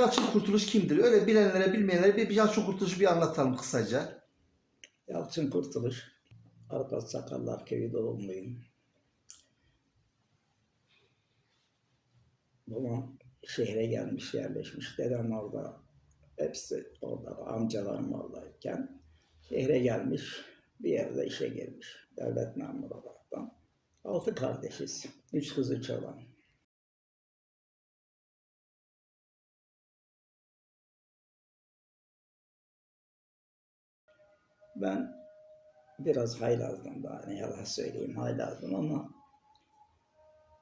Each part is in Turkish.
Yalçın Kurtuluş kimdir? Öyle bilenlere bilmeyenlere bir, bir Yalçın Kurtuluş'u bir anlatalım kısaca. Yalçın Kurtuluş, Arpas Sakallar Köyü doğumluyum. Babam şehre gelmiş, yerleşmiş. Dedem orada, hepsi orada, amcalarım oradayken şehre gelmiş, bir yerde işe girmiş. Devlet memuru olaraktan. Altı kardeşiz, üç kız, üç oğlan. Ben biraz haylazdım daha ne yalan söyleyeyim haylazdım ama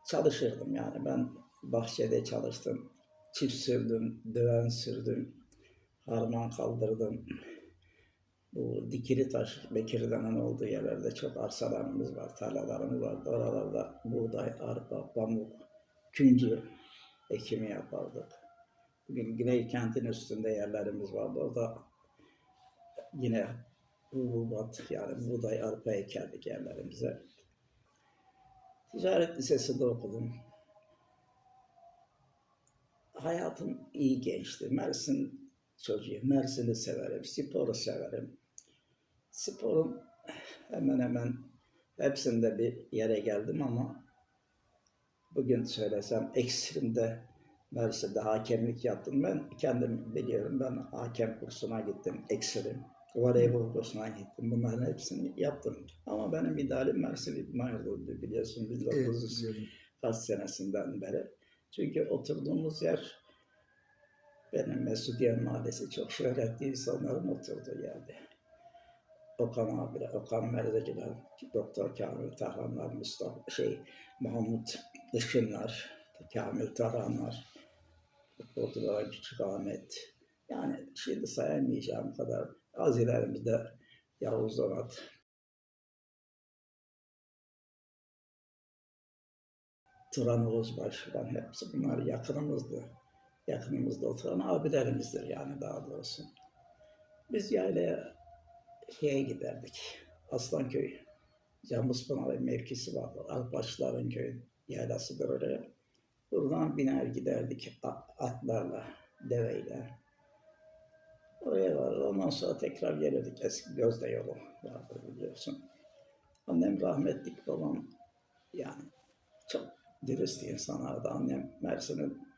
çalışırdım yani ben bahçede çalıştım. Çift sürdüm, döven sürdüm, harman kaldırdım. Bu dikili taş, Bekir'den olduğu yerlerde çok arsalarımız var, tarlalarımız vardı. Oralarda buğday, arpa, pamuk, küncü ekimi yapardık. Bugün Güney kentin üstünde yerlerimiz vardı. Orada yine hububat yani buğday, arpa ekerdik yerlerimize. Ticaret lisesinde okudum. Hayatım iyi geçti. Mersin çocuğu. Mersin'i severim. Sporu severim. Sporun hemen hemen hepsinde bir yere geldim ama bugün söylesem ekstremde Mersin'de hakemlik yaptım. Ben kendim biliyorum. Ben hakem kursuna gittim. Ekstrem. Voleybol kursuna gittim. Bunların hepsini yaptım. Ama benim idealim Mersin İdmanı'ydı biliyorsun. 1900 kaç senesinden beri. Çünkü oturduğumuz yer benim Mesudiye Mahallesi çok şöhretli insanların oturduğu yerdi. Okan abiler, Okan Merzeciler, Doktor Kamil Tarhanlar, Mustafa, şey, Mahmut Işınlar, Kamil Tarhanlar, Doktor Küçük Ahmet. Yani şimdi sayamayacağım kadar az ilerimizde Yavuz Donat, Turan Oğuzbaş falan hepsi bunlar yakınımızdı. Yakınımızda oturan abilerimizdir yani daha doğrusu. Biz yaylaya şeye giderdik. Aslanköy. Camuzpınar mevkisi vardı. Alpaçların köyü yaylasıdır oraya. Buradan biner giderdik atlarla, deveyle. Oraya var. Ondan sonra tekrar gelirdik. Eski Gözde yolu vardı biliyorsun. Annem rahmetlik babam yani çok dürüst insanlardı. Annem Mersin'in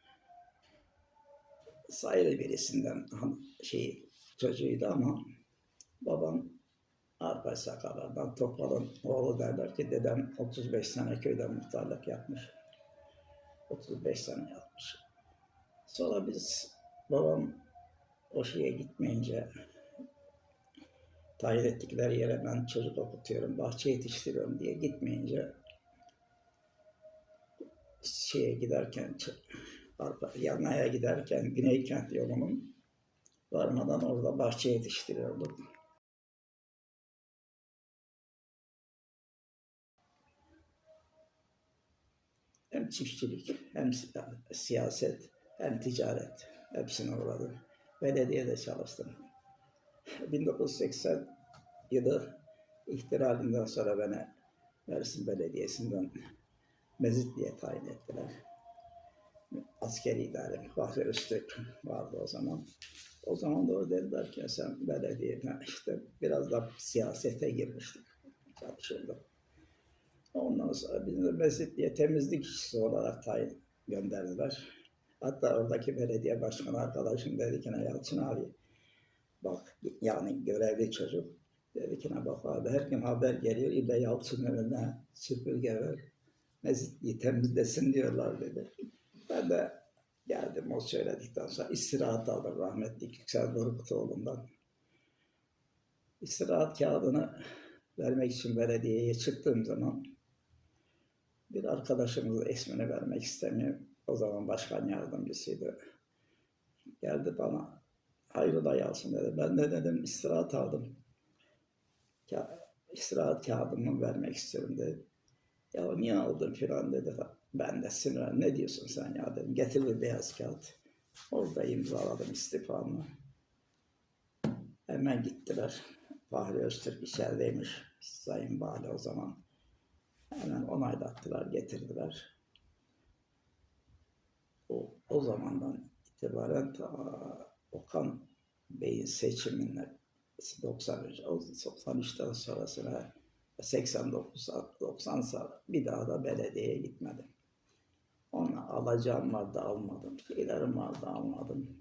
sayılı birisinden şey çocuğuydu ama babam Arpa Sakalar'dan Topal'ın oğlu derler ki dedem 35 sene köyde muhtarlık yapmış. 35 sene yapmış. Sonra biz babam o şeye gitmeyince tayin ettikleri yere ben çocuk okutuyorum, bahçe yetiştiriyorum diye gitmeyince şeye giderken Yanaya giderken Güneykent yolunun varmadan orada bahçe yetiştiriyorduk. Hem çiftçilik, hem si- siyaset, hem ticaret. Hepsine uğradım. Belediyede çalıştım. 1980 yılı ihtilalinden sonra beni Mersin Belediyesi'nden Mezitli'ye tayin ettiler. Askeri idare, Fahri Öztürk vardı o zaman. O zaman da dediler ki sen belediyeden işte biraz da siyasete girmiştik, çalışırdım. Ondan sonra bizi de Mezitli'ye temizlik işçisi olarak tayin gönderdiler. Hatta oradaki belediye başkanı arkadaşım dedi ki "Ne Yalçın abi bak yani görevli çocuk dedi ki "Ne bak abi her gün haber geliyor illa Yalçın önüne süpürge ver Mezitli'yi temizlesin diyorlar dedi. Ben de geldim o söyledikten sonra istirahat aldım rahmetli Yüksel Doruktoğlu'ndan. İstirahat kağıdını vermek için belediyeye çıktığım zaman bir arkadaşımız ismini vermek istemiyorum. O zaman başkan yardımcısıydı. Geldi bana hayrola Yalçın dedi. Ben de dedim istirahat aldım. Ka istirahat kağıdımı vermek istiyorum dedi. Ya niye aldın filan dedi. Ben de sinirlen ne diyorsun sen ya dedim. Getir bir beyaz kağıt. Orada imzaladım istifamı. Hemen gittiler. Fahri Öztürk içerideymiş. Sayın Bali o zaman. Hemen onaylattılar, getirdiler. O, o zamandan itibaren ta Okan Bey'in seçimine 93, o 93'ten sonrasına 89, 90 sonra bir daha da belediyeye gitmedim. Ona alacağım vardı almadım. Şeylerim vardı almadım.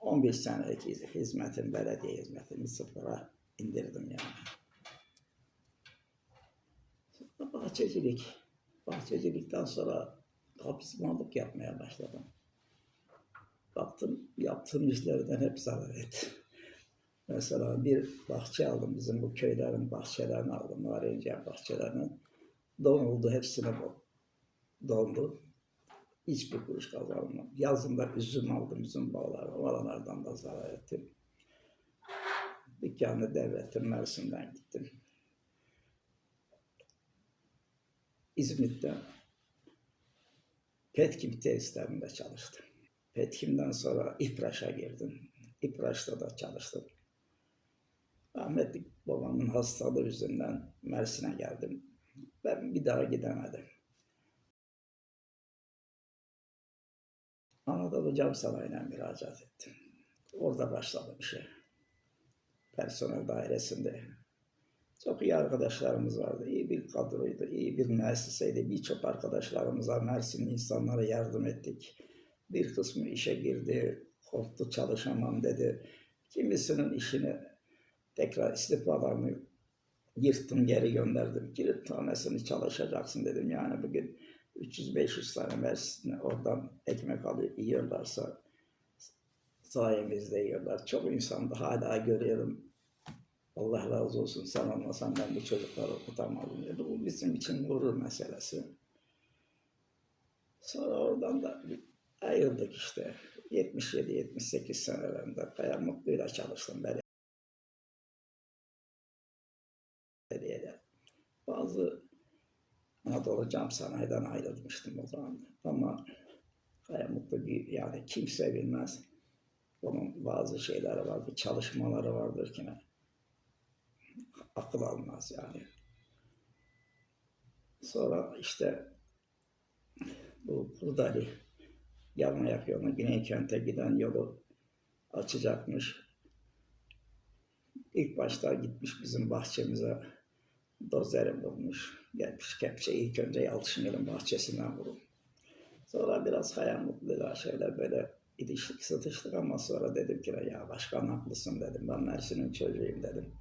15 senelik hiz- hizmetim, belediye hizmetimi sıfıra indirdim yani. Bahçecilik. Bahçecilikten sonra kapısmalık yapmaya başladım. Baktım yaptığım işlerden hep zarar etti. Mesela bir bahçe aldım. Bizim bu köylerin bahçelerini aldım. Narenciye bahçelerini. Donuldu. Hepsini bu. Dondu. Hiçbir kuruş kazanmadım. Yazında üzüm aldım. Üzüm bağları. Oralardan da zarar ettim. Dükkanı devrettim. Mersin'den gittim. İzmit'te Petkim tesislerinde çalıştım. Petkim'den sonra İpraş'a girdim. İpraş'ta da çalıştım. Rahmetli babamın hastalığı yüzünden Mersin'e geldim. Ben bir daha gidemedim. Anadolu Cam Sanayi'ne müracaat ettim. Orada başladım işe. Personel dairesinde. Çok iyi arkadaşlarımız vardı. İyi bir kadroydu, iyi bir müesseseydi. Birçok arkadaşlarımıza, Mersinli insanlara yardım ettik. Bir kısmı işe girdi, korktu çalışamam dedi. Kimisinin işini tekrar istifalarını yırttım geri gönderdim. Kilit tanesini çalışacaksın dedim. Yani bugün 300-500 tane Mersin'e oradan ekmek alıyor, yiyorlarsa sayemizde yiyorlar. Çok insan da hala görüyorum. Allah razı olsun sen olmasan ben bu çocukları okutamazdım dedi. Bu bizim için gurur meselesi. Sonra oradan da ayrıldık işte. 77-78 senelerinde Kaya Mutlu'yla çalıştım belediyede. Bazı Anadolu Cam Sanayi'den ayrılmıştım o zaman. Ama Kaya Mutlu bir yani kimse bilmez. Onun bazı şeyleri vardır, çalışmaları vardır ki ne akıl almaz yani. Sonra işte bu Kurdali Yalmayak yoluna Güneykent'e giden yolu açacakmış. İlk başta gitmiş bizim bahçemize dozeri bulmuş. Gelmiş kepçe ilk önce Yalçınel'in bahçesinden vurun. Sonra biraz hayal mutluyla şöyle böyle iliştik satıştık ama sonra dedim ki ya başkan haklısın dedim. Ben Mersin'in çocuğuyum dedim.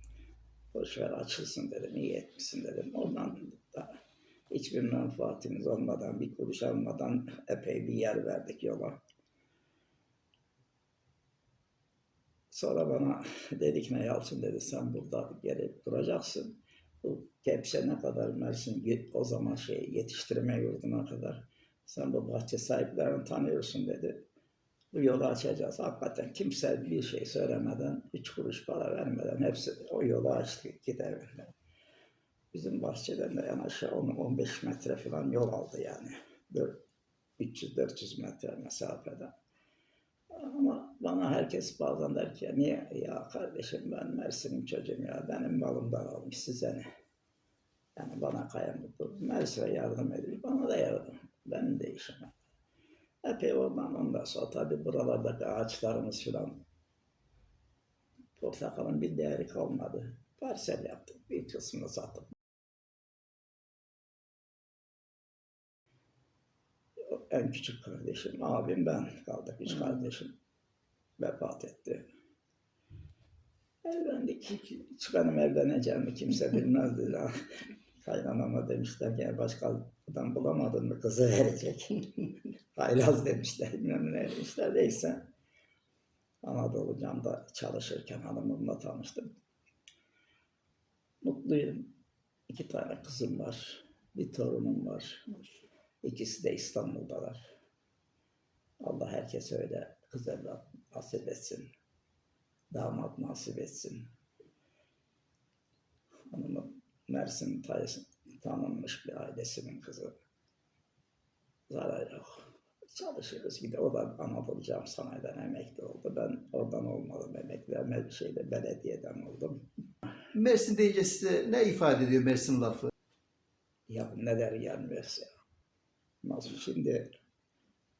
Boşver açılsın dedim. iyi etmişsin dedim. Oradan da hiçbir menfaatimiz olmadan, bir kuruş almadan epey bir yer verdik yola. Sonra bana dedik ne Yalçın dedi sen burada gelip duracaksın. Bu kepçe ne kadar Mersin o zaman şey yetiştirme yurduna kadar sen bu bahçe sahiplerini tanıyorsun dedi. Bu yolu açacağız. Hakikaten kimse bir şey söylemeden, üç kuruş para vermeden hepsi o yolu açtı gidebildi. Bizim bahçeden de en aşağı 10-15 metre falan yol aldı yani. 300-400 metre mesafede. Ama bana herkes bazen der ki niye ya kardeşim ben Mersin'in çocuğum ya benim malımdan almış size ne? Yani bana kayamıktır. Mersin'e yardım ediyor. Bana da yardım. Benim de işim. Epey oradan ondan sonra tabii buralardaki ağaçlarımız filan portakalın bir değeri kalmadı. Parsel yaptık. Bir kısmını sattık. En küçük kardeşim, abim ben kaldık. Üç kardeşim vefat etti. Evlendik. Hiç benim evleneceğimi kimse bilmezdi. Kaynanama demişler ki başka adam bulamadın mı kızı verecek. Haylaz demişler, bilmem ne demişler. Neyse. Anadolu Cam'da çalışırken hanımımla tanıştım. Mutluyum. İki tane kızım var. Bir torunum var. İkisi de İstanbul'dalar. Allah herkese öyle kız evlat nasip etsin. Damat nasip etsin. Hanımım Mersin Tayız tanınmış bir ailesinin kızı. Zarar yok. Çalışırız. Bir de o da Anadolu Cam Sanayi'den emekli oldu. Ben oradan olmadım emekli. Ama şeyde belediyeden oldum. Mersin deyince size ne ifade ediyor Mersin lafı? Ya neler gelmez ya. Nasıl şimdi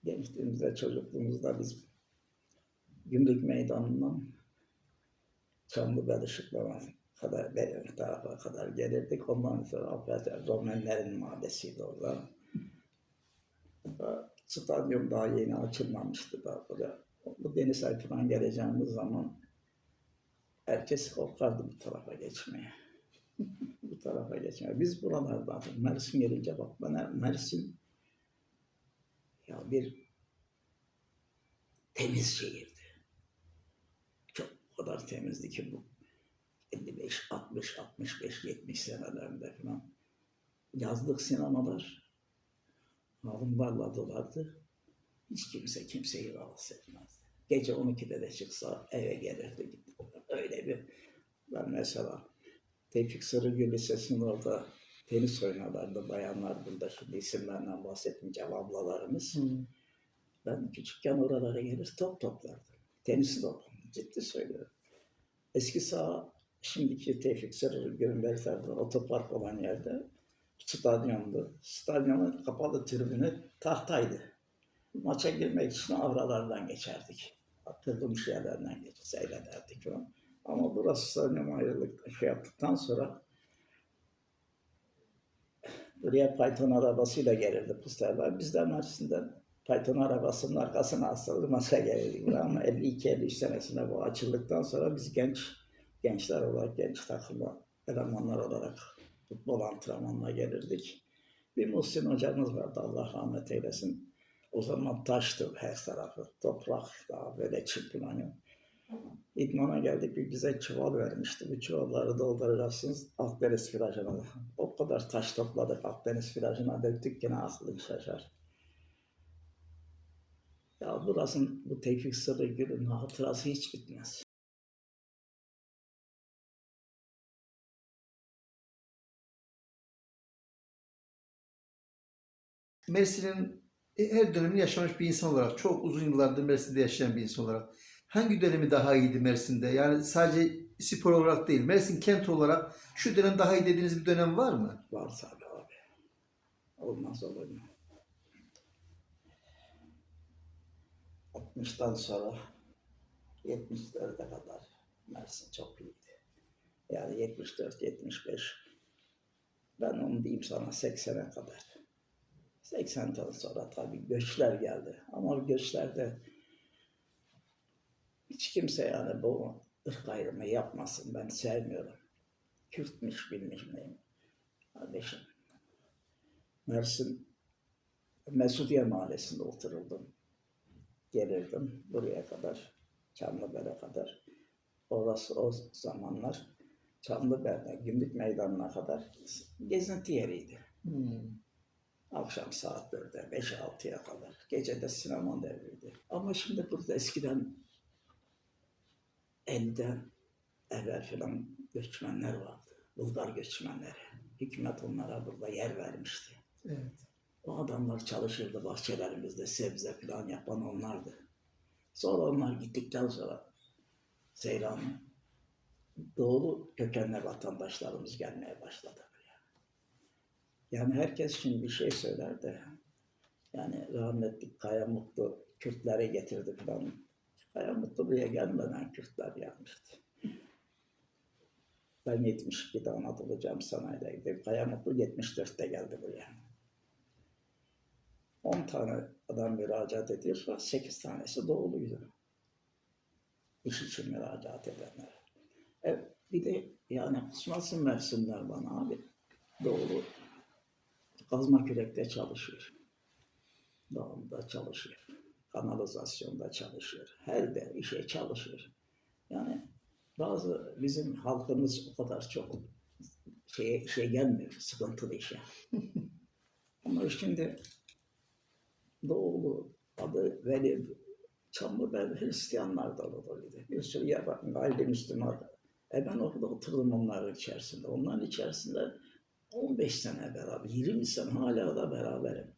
gençliğimizde, çocukluğumuzda biz Gümrük Meydanı'ndan Çamlıbel ışıklama kadar, benim tarafa kadar gelirdik. Ondan sonra Aferin Romenlerin mahallesiydi orada. Stadyum daha yeni açılmamıştı daha böyle. Bu Deniz Alpı'dan geleceğimiz zaman herkes korkardı bu tarafa geçmeye. bu tarafa geçmeye. Biz buralardan Mersin gelince bak bana Mersin ya bir temiz şehirdi. Çok o kadar temizdi ki bu 55, 60, 65, 70 senelerinde falan. Yazlık sinemalar alımlarla dolardı. Hiç kimse kimseyi rahatsız etmezdi. Gece 12'de de çıksa eve gelirdi gitti. Öyle bir ben mesela Tevfik Sarıgül Lisesi'nin orada tenis oynarlardı bayanlar burada şimdi isimlerden bahsetmeyeceğim ablalarımız. Ben küçükken oralara gelir top toplardım. Tenis top. Ciddi söylüyorum. Eski saha şimdiki Tevfik Sarıgül'ün beri tarafından otopark olan yerde stadyumdu. Stadyumun kapalı tribünü tahtaydı. Maça girmek için avralardan geçerdik. Hatırlamış yerlerden geçer, seyrederdik onu. Ama burası stadyum ayrılık şey yaptıktan sonra buraya Python arabasıyla gelirdi pusterler. Biz de Mersin'den Python arabasının arkasına asılır maça gelirdik. Ama 52-53 senesinde bu açıldıktan sonra biz genç gençler olarak, genç takımla elemanlar olarak futbol antrenmanına gelirdik. Bir Muhsin hocamız vardı Allah rahmet eylesin. O zaman taştı her tarafı. Toprak daha böyle çırpınıyor. İdmana geldik bir bize çuval vermişti. Bu çuvalları dolduracaksınız Akdeniz plajına. O kadar taş topladık Akdeniz plajına döktük gene aklın şaşar. Ya burasının bu Tevfik Sarıgül'ün hatırası hiç bitmez. Mersin'in her dönemini yaşamış bir insan olarak, çok uzun yıllardır Mersin'de yaşayan bir insan olarak hangi dönemi daha iyiydi Mersin'de? Yani sadece spor olarak değil, Mersin kent olarak şu dönem daha iyi dediğiniz bir dönem var mı? Var tabii abi. Olmaz olur mu? 60'tan sonra 74'e kadar Mersin çok iyiydi. Yani 74-75 ben onu diyeyim sana 80'e kadar. 80'den sonra tabii göçler geldi. Ama göçlerde hiç kimse yani bu ırk ayrımı yapmasın. Ben sevmiyorum. Kürtmüş bilmiş neyim. Kardeşim. Mersin Mesudiye Mahallesi'nde otururdum. Gelirdim buraya kadar. Çamlıbel'e kadar. Orası o zamanlar Çamlıbel'e, Gümrük Meydanı'na kadar gezinti yeriydi. Akşam saat 4'e, 5-6'ya kadar. Gece de sinema devriydi. Ama şimdi burada eskiden elden evvel filan göçmenler vardı. Bulgar göçmenleri. Hükümet onlara burada yer vermişti. Evet. O adamlar çalışırdı bahçelerimizde sebze falan yapan onlardı. Sonra onlar gittikten sonra Seyran doğulu kökenli vatandaşlarımız gelmeye başladı. Yani herkes şimdi bir şey söyler de yani rahmetli Kaya Mutlu Kürtleri getirdi falan. Kaya Mutlu buraya gelmeden Kürtler gelmişti. Ben 72'de Anadolu Cam Sanayi'deydim. Kaya Mutlu 74'te geldi buraya. 10 tane adam müracaat ediyorsa 8 tanesi doğuluydu. İş için müracaat edenler. Evet, bir de yani kısmasın versinler bana abi. Doğulu kazma kürekte çalışıyor. Dağımda çalışıyor. Kanalizasyonda çalışıyor. Her de işe çalışıyor. Yani bazı bizim halkımız o kadar çok şeye, şey gelmiyor, sıkıntılı işe. Ama şimdi Doğulu adı Veli Çamlıbel Hristiyanlar da doluydu. Bir sürü yabancı gayrimüslimler. E ben orada oturdum onların içerisinde. Onların içerisinde 15 sene beraber, 20 sene hala da beraberim.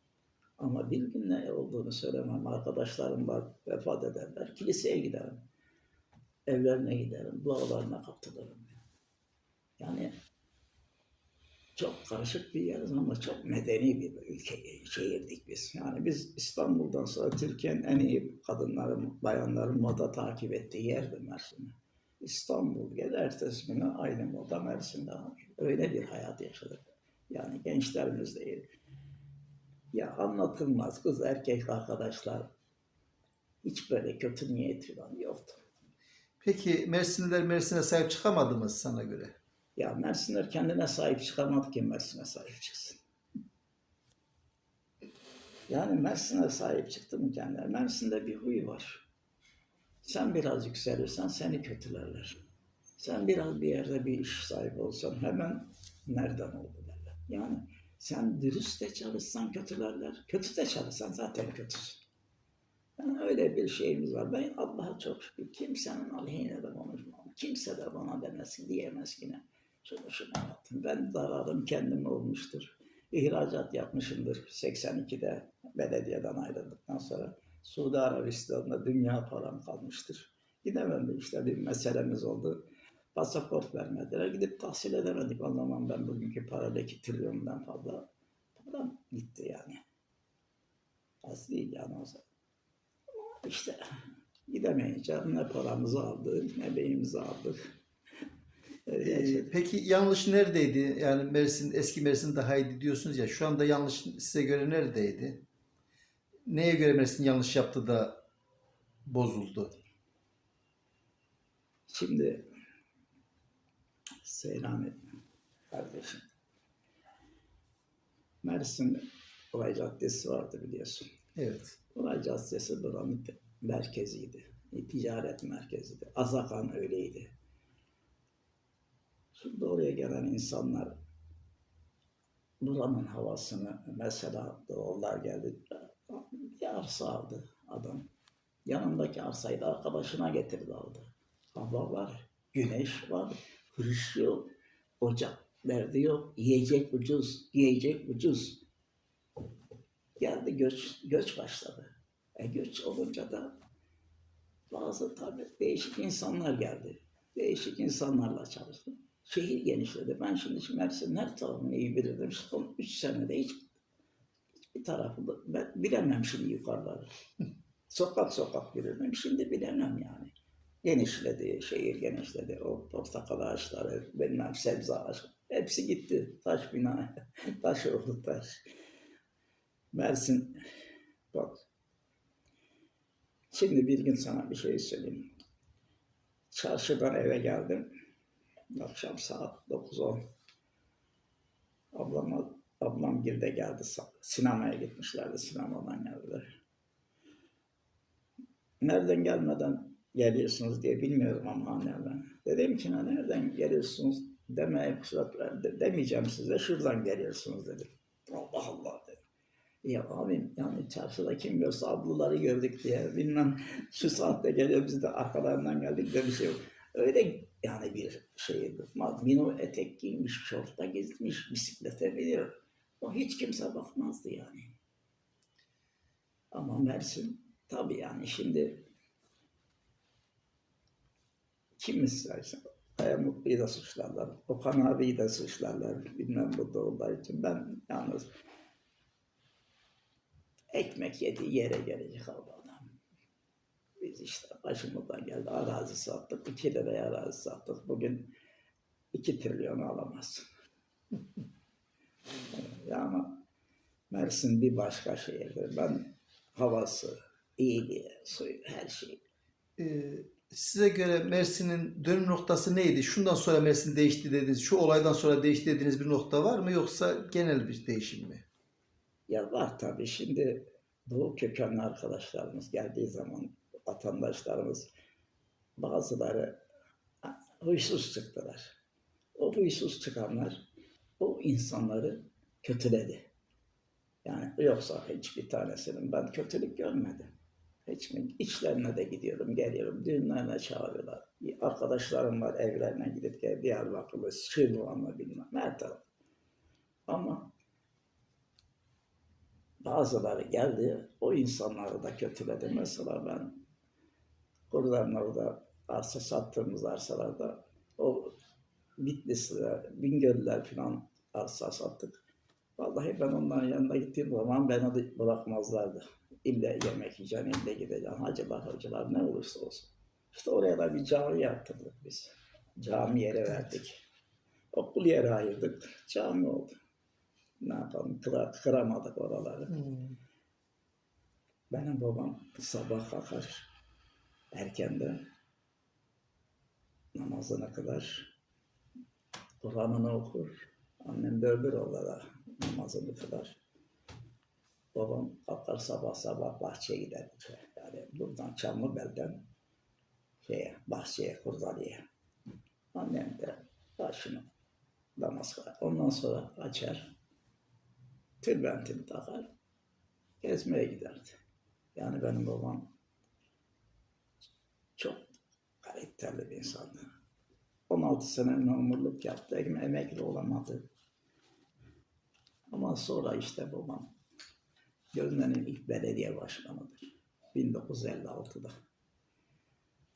Ama bir gün ne olduğunu söylemem. Arkadaşlarım var, vefat ederler. Kiliseye giderim. Evlerine giderim. Dualarına katılırım. Yani çok karışık bir yeriz ama çok medeni bir ülke, şehirdik biz. Yani biz İstanbul'dan sonra Türkiye'nin en iyi kadınların, bayanların moda takip ettiği yerdi Mersin. İstanbul gel ertesi günü aynı moda Mersin'de var. Öyle bir hayat yaşadık. Yani gençlerimiz değil. Ya anlatılmaz kız erkek arkadaşlar hiç böyle kötü niyet falan yoktu. Peki Mersinliler Mersin'e sahip çıkamadı mı sana göre? Ya Mersinler kendine sahip çıkamadı ki Mersin'e sahip çıksın. Yani Mersin'e sahip çıktı mı kendine? Mersin'de bir huy var. Sen biraz yükselirsen seni kötülerler. Sen biraz bir yerde bir iş sahibi olsan hemen nereden oldu derler. Yani sen dürüst de çalışsan kötülerler. Kötü de çalışsan zaten kötüsün. Yani öyle bir şeyimiz var. Ben Allah'a çok şükür kimsenin aleyhine de konuşmam. Kimse de bana demesin diyemez ki ne. Şunu şunu yaptım. Ben zararım kendim olmuştur. İhracat yapmışımdır 82'de belediyeden ayrıldıktan sonra. Suudi Arabistan'da dünya param kalmıştır. Gidemem işte bir meselemiz oldu. Pasaport vermediler. Gidip tahsil edemedik. O zaman ben bugünkü parayla 2 trilyondan fazla param gitti yani. Az değil yani o zaman. Ama işte gidemeyince ne paramızı aldık ne beyimizi aldık. Ee, peki yanlış neredeydi? Yani Mersin, eski Mersin daha iyiydi diyorsunuz ya. Şu anda yanlış size göre neredeydi? Neye göre Mersin yanlış yaptı da bozuldu? Şimdi Seyran kardeşim. Mersin Olay Caddesi vardı biliyorsun. Evet. Olay Caddesi buranın merkeziydi. Ticaret merkeziydi. Azakan öyleydi. Şimdi oraya gelen insanlar buranın havasını mesela doğrular geldi. Bir arsa aldı adam. Yanındaki arsayı da arkadaşına getirdi aldı. Hava var, güneş var, kış yok, ocak derdi yok, yiyecek ucuz, yiyecek ucuz. Geldi göç, göç başladı. E göç olunca da bazı tabii değişik insanlar geldi. Değişik insanlarla çalıştım. Şehir genişledi. Ben şimdi şu Mersin'in her tarafını iyi bilirdim. Son 3 senede hiç tarafı ben bilemem şimdi yukarıları. sokak sokak bilirdim. Şimdi bilemem yani. Genişledi, şehir genişledi. O portakal ağaçları, bilmem sebze ağaçları. Hepsi gitti. Taş bina, taş oldu taş. Mersin, bak. Şimdi bir gün sana bir şey söyleyeyim. Çarşıdan eve geldim. Akşam saat 9-10. Ablama, ablam girde geldi. Sinemaya gitmişlerdi. Sinemadan geldiler. Nereden gelmeden geliyorsunuz diye bilmiyorum ama annemden. Dedim ki "Ne, nereden geliyorsunuz demeye fırsat verdi. Demeyeceğim size şuradan geliyorsunuz dedim. Allah Allah dedim. Ya abim yani çarşıda kim görse ablaları gördük diye bilmem şu saatte geliyor biz de arkalarından geldik de bir şey yok. Öyle yani bir şey. Mino etek giymiş, şorta gezmiş, bisiklete biniyor. O hiç kimse bakmazdı yani. Ama Mersin tabii yani şimdi kim isterse Kaya Mutlu'yu da suçlarlar. Okan abiyi de suçlarlar. Bilmem bu doğrular için. Ben yalnız ekmek yediği yere gelecek abi adam. Biz işte başımızdan geldi. Arazi sattık. 2 liraya arazi sattık. Bugün 2 trilyon alamaz. ya ama Mersin bir başka şehirdir. Ben havası, iyiliği, suyu, her şey. Ee, size göre Mersin'in dönüm noktası neydi? Şundan sonra Mersin değişti dediniz, şu olaydan sonra değişti dediğiniz bir nokta var mı yoksa genel bir değişim mi? Ya var tabii şimdi Doğu kökenli arkadaşlarımız geldiği zaman vatandaşlarımız bazıları huysuz çıktılar. O huysuz çıkanlar o insanları kötüledi. Yani yoksa hiçbir tanesinin ben kötülük görmedim. Hiç mi? İçlerine de gidiyorum, geliyorum. Düğünlerine çağırıyorlar. Arkadaşlarım var evlerine gidip gel Diyarbakır'da, Şırvan'la bilmem her taraf. Ama bazıları geldi, o insanları da kötüledi. Mesela ben buradan orada arsa sattığımız arsalarda o Bitlis'ler, Bingöl'ler falan arsa sattık. Vallahi ben onların yanına gittiğim zaman beni bırakmazlardı. İlle yemek yiyeceksin, ille gideceksin. Hacılar, hocalar ne olursa olsun. İşte oraya da bir cami yaptırdık biz. Cami yere verdik. Okul yere ayırdık. Cami oldu. Ne yapalım? Kıra, kıramadık oraları. Benim babam sabah kalkar erkenden namazına kadar Kur'an'ını okur. Annem öbür odada namazını kılar. Babam kalkar sabah sabah bahçeye gider. Yani buradan Çamlıbel'den şeye, bahçeye, Kurdalı'ya. Annem de başını namaz kılar. Ondan sonra açar. Tülbentini takar. Gezmeye giderdi. Yani benim babam çok karakterli bir insandı. 16 sene memurluk yaptı, em- emekli olamadı. Ama sonra işte babam Gözne'nin ilk belediye başkanıdır. 1956'da.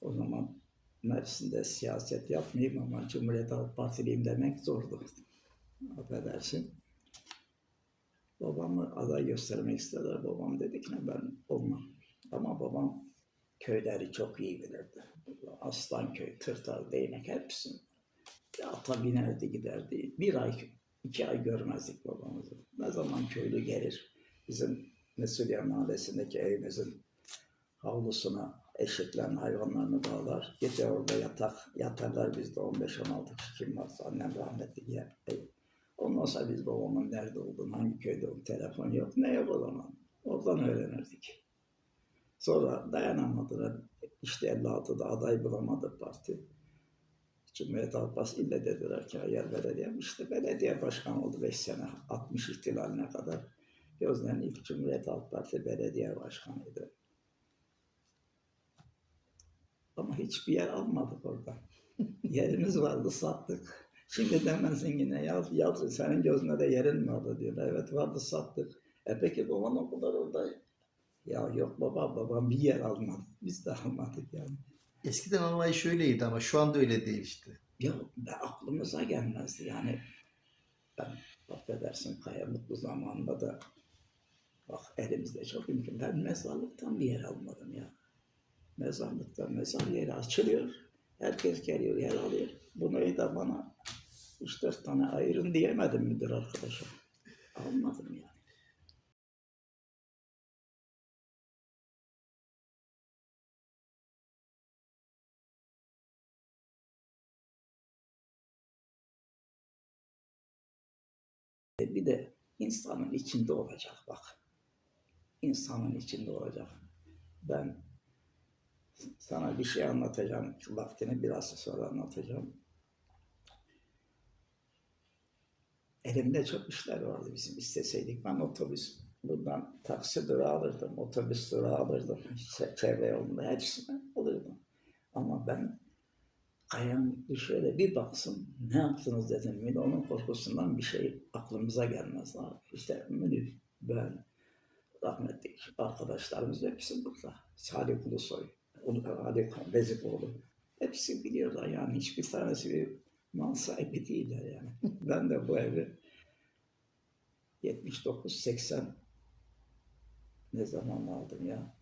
O zaman Mersin'de siyaset yapmayayım ama Cumhuriyet Halk Partiliyim demek zordu. Affedersin. Babamı aday göstermek istediler. Babam dedi ki "Ne, ben olmam. Ama babam köyleri çok iyi bilirdi. Aslanköy, Tırtal, Değnek hepsini. Ata binerdi giderdi. Bir ay, iki ay görmezdik babamızı. Ne zaman köylü gelir bizim Mesuliye Mahallesi'ndeki evimizin havlusuna eşeklerin hayvanlarını bağlar. Gece orada yatak, yatarlar bizde 15-16 kişi kim varsa annem rahmetli diye. Ondan sonra biz babamın nerede olduğunu, hangi köyde olduğunu, telefon yok. Ne yok o zaman? Oradan öğrenirdik. Sonra dayanamadılar. İşte 56'da aday bulamadı parti. Cumhuriyet Halk Partisi ille dediler ki hayır belediye. İşte belediye başkanı oldu 5 sene. 60 ihtilaline kadar. Gözden ilk Cumhuriyet Halk Partisi belediye başkanıydı. Ama hiçbir yer almadık orada. Yerimiz vardı sattık. Şimdi demezsin yine ya, ya senin gözüne de yerin mi vardı diyorlar. Evet vardı sattık. E peki baban o kadar orada. Ya yok baba babam bir yer almadı. Biz de almadık yani. Eskiden anlayış öyleydi ama şu anda öyle değil işte. Ya be, aklımıza gelmezdi yani. Ben affedersin Kaya Mutlu zamanında da bak elimizde çok mümkün. Ben mezarlıktan bir yer almadım ya. Mezarlıktan mezar yeri açılıyor. Herkes geliyor yer alıyor. Bunu da bana 3-4 tane ayırın diyemedim müdür arkadaşa. Almadım yani. E Bir de insanın içinde olacak bak. İnsanın içinde olacak. Ben sana bir şey anlatacağım. Vaktini biraz sonra anlatacağım. Elimde çok işler vardı bizim isteseydik. Ben otobüs buradan taksi durağı alırdım, otobüs durağı alırdım. Çevre yolunda hepsini alırdım. Ama ben Kayan şöyle bir baksın ne yaptınız dedim. Bir de onun korkusundan bir şey aklımıza gelmez abi. İşte Münir, ben, rahmetli arkadaşlarımız hepsi burada. Salih Ulusoy, Ali Bezikoğlu. Hepsi biliyorlar yani. Hiçbir tanesi bir mal sahibi değiller yani. ben de bu evi 79-80 ne zaman aldım ya?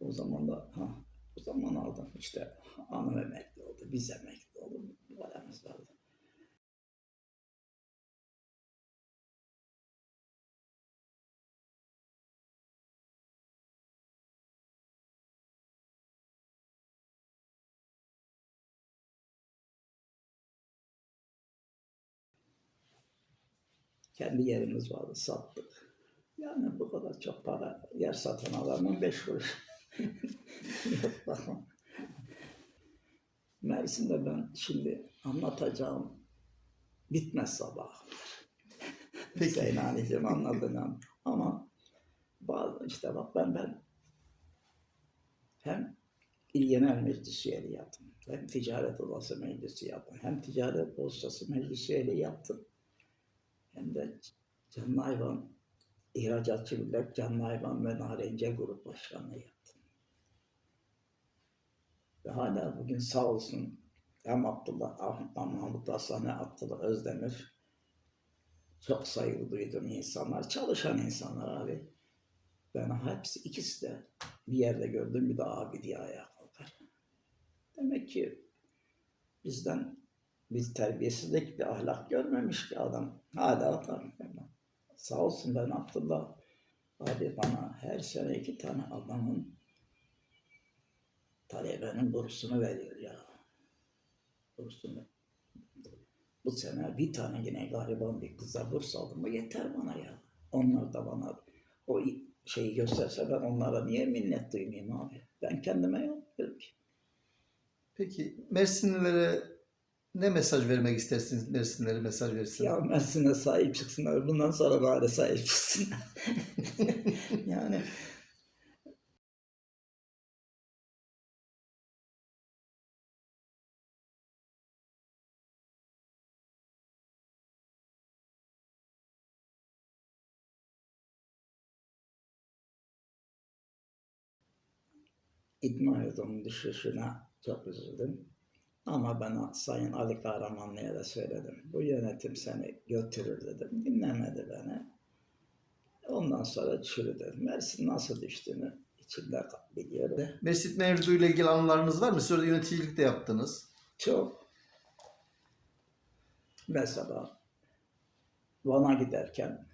O zaman da ha, o zaman aldım işte anam emekli oldu, biz emekli olduk, paramız vardı. Kendi yerimiz vardı, sattık. Yani bu kadar çok para, yer satın alanın beş kuruş. Yok. Mersin'de ben şimdi anlatacağım bitmez sabah. Peki. Zeynani'cim anladın ama bazı işte bak ben ben hem İl Genel Meclis üyeliği yaptım. Hem Ticaret Odası Meclisi yaptım. Hem Ticaret Borsası Meclisi üyeliği yaptım. Hem de Canlı Hayvan İhracatçı Birlik Canlı Hayvan ve Narenciye Grup Başkanlığı yaptım. Ve hala bugün sağ olsun hem Abdullah, hem Mahmut Aslan, hem Abdullah Özdemir çok saygı duyduğum insanlar, çalışan insanlar abi. Ben hepsi ikisi de bir yerde gördüm bir de abi diye ayağa kalkar. Demek ki bizden biz terbiyesizlik bir ahlak görmemiş ki adam. Hala. Sağ olsun ben Abdullah abi bana her sene iki tane adamın talebenin bursunu veriyor ya. Bursunu. Bu sene bir tane yine gariban bir kıza burs aldım mı yeter bana ya. Onlar da bana o şeyi gösterse ben onlara niye minnet duymayayım abi? Ben kendime yapmıyorum ki. Peki Mersinlilere ne mesaj vermek istersiniz? Mersinlilere mesaj versin. Ya Mersin'e sahip çıksınlar. Bundan sonra bari sahip çıksınlar. yani Yurdunun düşüşüne çok üzüldüm. Ama ben Sayın Ali Kahramanlı'ya da söyledim. Bu yönetim seni götürür dedim. Dinlemedi beni. Ondan sonra çürüdü. Mersin nasıl düştüğünü içimde biliyorum. Mersin Mevzu ile ilgili anılarınız var mı? Siz orada yöneticilik de yaptınız. Çok. Mesela Van'a giderken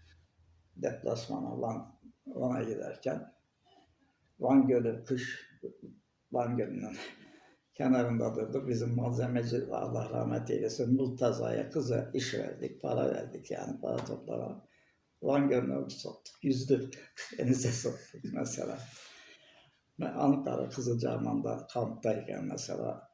deplasmana Van, Van'a giderken Van Gölü kış Van Gölü'nün kenarında durduk. Bizim malzemeci Allah rahmet eylesin Murtaza'ya kıza iş verdik, para verdik yani para toplama. Van Gölü'ne soktuk, yüzdü. Denize soktuk mesela. Ben Ankara Kızılcahamam'da kamptayken mesela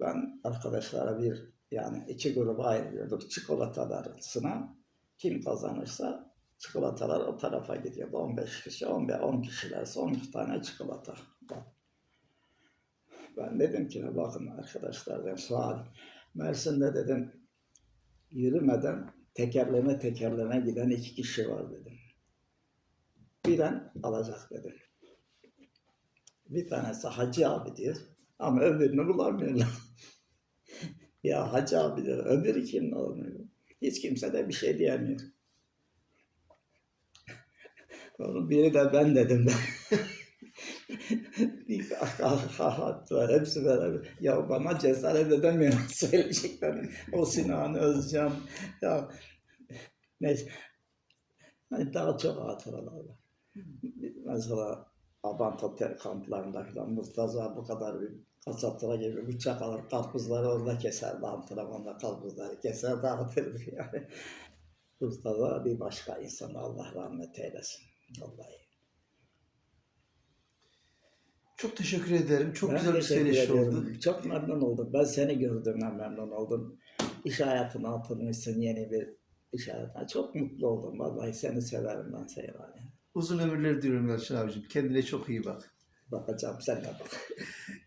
ben arkadaşlara bir yani iki gruba ayırıyorduk. Çikolatalar arasına kim kazanırsa çikolatalar o tarafa gidiyordu. 15 kişi, 15, 10 kişilerse 12 tane çikolata. Ben dedim ki bakın arkadaşlar dedim sual. Mersin'de dedim yürümeden tekerleme tekerleme giden iki kişi var dedim. Biren alacak dedim. Bir tanesi Hacı abi diyor. Ama öbürünü bulamıyorlar. ya Hacı abi diyor. Öbürü kim olmuyor? Hiç kimse de bir şey diyemiyor. Onun biri de ben dedim ben. Var. Hepsi beraber. Ya bana cesaret edemiyorum söyleyeceklerim. O Sinan Özcan. Ya neyse. Hani daha çok hatıralar var. Mesela Abant kamplarında falan Murtaza bu kadar bir kasaplara gibi bıçak alır karpuzları orada keserdi antrenmanda karpuzları keser dağıtırdı yani. Murtaza bir başka insan Allah rahmet eylesin. Vallahi. Çok teşekkür ederim. Çok Ben güzel bir söyleşi oldu. Çok memnun oldum. Ben seni gördüğümden memnun oldum. İş hayatına atılmışsın yeni bir iş hayatına. Çok mutlu oldum. Vallahi seni severim ben seni. Yani. Uzun ömürler diliyorum Yalçın abicim. Kendine çok iyi bak. Bakacağım sen de bak.